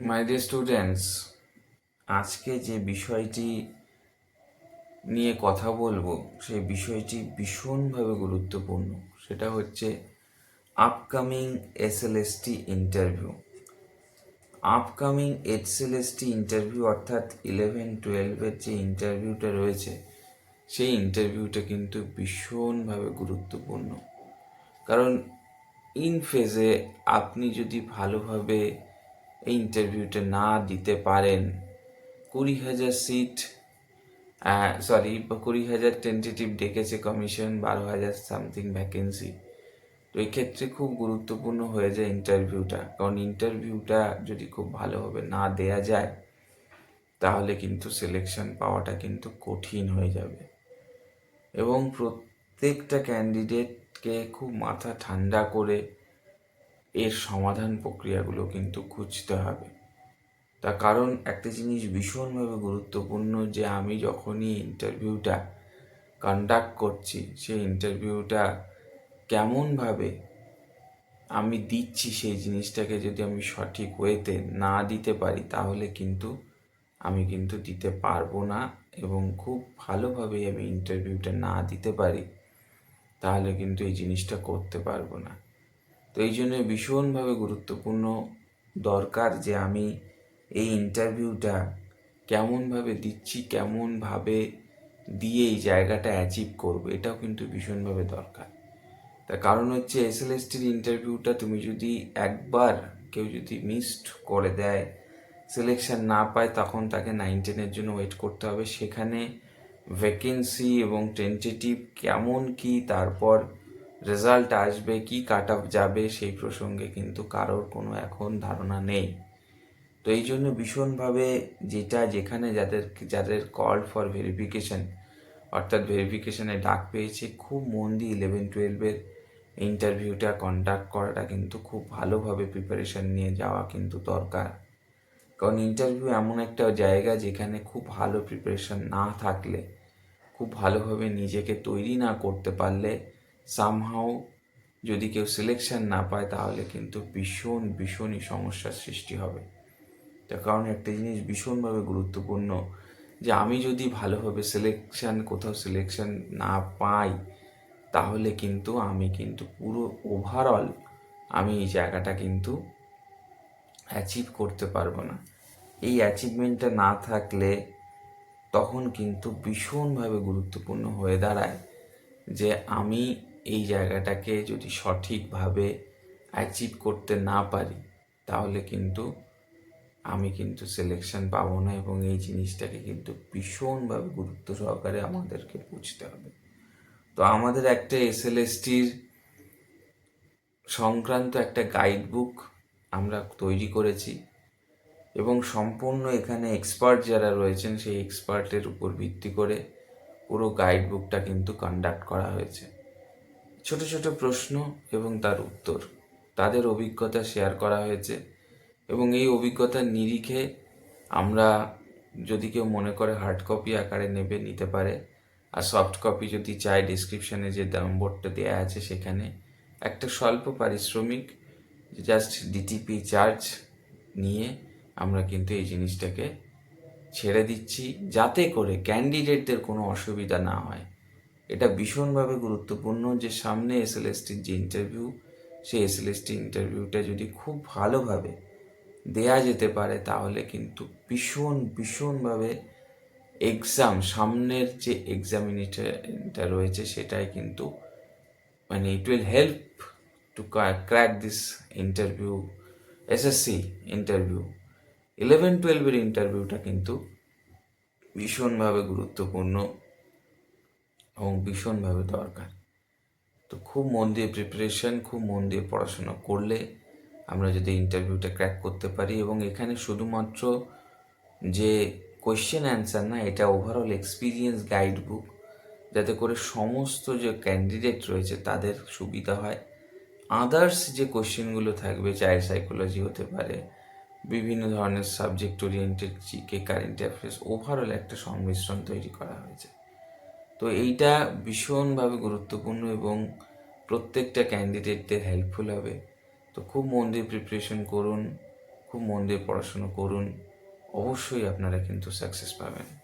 My dear students আজকে যে বিষয়টি নিয়ে কথা বলব, সেই বিষয়টি ভীষণভাবে গুরুত্বপূর্ণ। সেটা হচ্ছে upcoming SLST interview upcoming SLST interview অর্থাৎ ইলেভেন টুয়েলভের যে ইন্টারভিউটা রয়েছে, সেই ইন্টারভিউটা কিন্তু ভীষণভাবে গুরুত্বপূর্ণ। কারণ ইন ফেজে আপনি যদি ভালোভাবে এই ইন্টারভিউটা না দিতে পারেন। কুড়ি হাজার সিট সরি কুড়ি হাজার টেন্টেটিভ ডেকেছে কমিশন বারো হাজার সামথিং ভ্যাকেন্সি তো এই ক্ষেত্রে খুব গুরুত্বপূর্ণ হয়ে যায় ইন্টারভিউটা কারণ ইন্টারভিউটা যদি খুব ভালোভাবে না দেয়া যায়, তাহলে কিন্তু সিলেকশন পাওয়াটা কিন্তু কঠিন হয়ে যাবে। এবং প্রত্যেকটা ক্যান্ডিডেটকে খুব মাথা ঠান্ডা করে এর সমাধান প্রক্রিয়াগুলো কিন্তু খুঁজতে হবে। তার কারণ একটা জিনিস ভীষণভাবে গুরুত্বপূর্ণ যে আমি যখনই ইন্টারভিউটা কন্ডাক্ট করছি, সেই ইন্টারভিউটা কেমনভাবে আমি দিচ্ছি সেই জিনিসটাকে যদি আমি সঠিক ওয়েতে না দিতে পারি, তাহলে কিন্তু আমি কিন্তু দিতে পারব না এবং খুব ভালোভাবেই আমি ইন্টারভিউটা না দিতে পারি, তাহলে কিন্তু এই জিনিসটা করতে পারব না। তো এই জন্য ভীষণভাবে গুরুত্বপূর্ণ দরকার যে আমি এই ইন্টারভিউটা কেমনভাবে দিচ্ছি, কেমনভাবে দিয়ে এই জায়গাটা অ্যাচিভ করব, এটাও কিন্তু ভীষণভাবে দরকার। তার কারণ হচ্ছে এসএলএসটির ইন্টারভিউটা তুমি যদি একবার কেউ যদি মিসড করে দেয় সিলেকশন না পায়, তখন তাকে নাইন টেনের জন্য ওয়েট করতে হবে। সেখানে ভ্যাকেন্সি এবং টেন্টেটিভ কেমন কি, তারপর রেজাল্ট আসবে, কি কাট অফ যাবে সেই প্রসঙ্গে কিন্তু কারোর কোনো এখন ধারণা নেই। তো এই জন্য ভীষণভাবে যেটা যেখানে যাদের যাদের কল ফর ভেরিফিকেশন অর্থাৎ ভেরিফিকেশানে ডাক পেয়েছে, খুব মন দিয়ে ইলেভেন টুয়েলভের ইন্টারভিউটা কন্ডাক্ট করাটা কিন্তু খুব ভালোভাবে প্রিপারেশন নিয়ে যাওয়া কিন্তু দরকার। কারণ ইন্টারভিউ এমন একটা জায়গা যেখানে খুব ভালো প্রিপারেশন না থাকলে, খুব ভালোভাবে নিজেকে তৈরি না করতে পারলে সামহাও যদি কেউ সিলেকশন না পায়, তাহলে কিন্তু ভীষণ, ভীষণই সমস্যার সৃষ্টি হবে। তার কারণ একটা জিনিস ভীষণভাবে গুরুত্বপূর্ণ, যে আমি যদি ভালোভাবে সিলেকশন কোথাও সিলেকশন না পাই, তাহলে কিন্তু আমি কিন্তু পুরো ওভারঅল আমি এই জায়গাটা কিন্তু অ্যাচিভ করতে পারব না। এই অ্যাচিভমেন্টটা না থাকলে তখন কিন্তু ভীষণভাবে গুরুত্বপূর্ণ হয়ে দাঁড়ায়, যে আমি এই জায়গাটাকে যদি সঠিকভাবে অ্যাচিভ করতে না পারি, তাহলে কিন্তু আমি কিন্তু সিলেকশন পাবো না এবং এই জিনিসটাকে কিন্তু ভীষণভাবে গুরুত্ব সহকারে আমাদেরকে বুঝতে হবে। তো আমাদের একটা এসএলএসটির সংক্রান্ত একটা গাইড বুক আমরা তৈরি করেছি এবং সম্পূর্ণ এখানে এক্সপার্ট যারা রয়েছেন, সেই এক্সপার্টের উপর ভিত্তি করে পুরো গাইড বুকটা কিন্তু কন্ডাক্ট করা হয়েছে। ছোট ছোট প্রশ্ন এবং তার উত্তর। তাদের অভিজ্ঞতা শেয়ার করা হয়েছে এবং এই অভিজ্ঞতার নিরিখে আমরা যদি কেউ মনে করে হার্ড কপি আকারে নেবে, নিতে পারে। আর সফট কপি যদি চায় ডিসক্রিপশানে যে নম্বরটা দেওয়া আছে সেখানে একটা স্বল্প পারিশ্রমিক জাস্ট ডিটিপি চার্জ নিয়ে আমরা কিন্তু এই জিনিসটাকে ছেড়ে দিচ্ছি, যাতে করে ক্যান্ডিডেটদের কোনো অসুবিধা না হয়। এটা ভীষণভাবে গুরুত্বপূর্ণ যে সামনে এস এসএলএসটির যে ইন্টারভিউ সেই এস এসএলএসটি ইন্টারভিউটা যদি খুব ভালোভাবে দেয়া যেতে পারে, তাহলে কিন্তু ভীষণ, ভীষণভাবে এক্সাম সামনের যে এক্সামিনেটারটা রয়েছে সেটাই কিন্তু মানে it will help to crack this interview SSC interview eleven টুয়েলভের ইন্টারভিউটা কিন্তু ভীষণভাবে গুরুত্বপূর্ণ। এবং ভীষণভাবে দরকার। তো খুব মন দিয়ে প্রিপারেশন খুব মন দিয়ে পড়াশোনা করলে আমরা যদি ইন্টারভিউটা ক্র্যাক করতে পারি এবং এখানে শুধুমাত্র যে কোয়েশ্চেন অ্যান্সার না, এটা ওভারঅল এক্সপিরিয়েন্স গাইড বুক যাতে করে সমস্ত যে ক্যান্ডিডেট রয়েছে তাদের সুবিধা হয়। আদার্স যে কোয়েশ্চেনগুলো থাকবে চাইল্ড সাইকোলজি হতে পারে, বিভিন্ন ধরনের subject oriented GK current affairs overall একটা সংমিশ্রণ তৈরি করা হয়েছে। তো এইটা ভীষণভাবে গুরুত্বপূর্ণ এবং প্রত্যেকটা ক্যান্ডিডেটদের হেল্পফুল হবে। তো খুব মন দিয়ে প্রিপারেশন করুন, খুব মন দিয়ে পড়াশুনো করুন, অবশ্যই আপনারা কিন্তু সাকসেস পাবেন।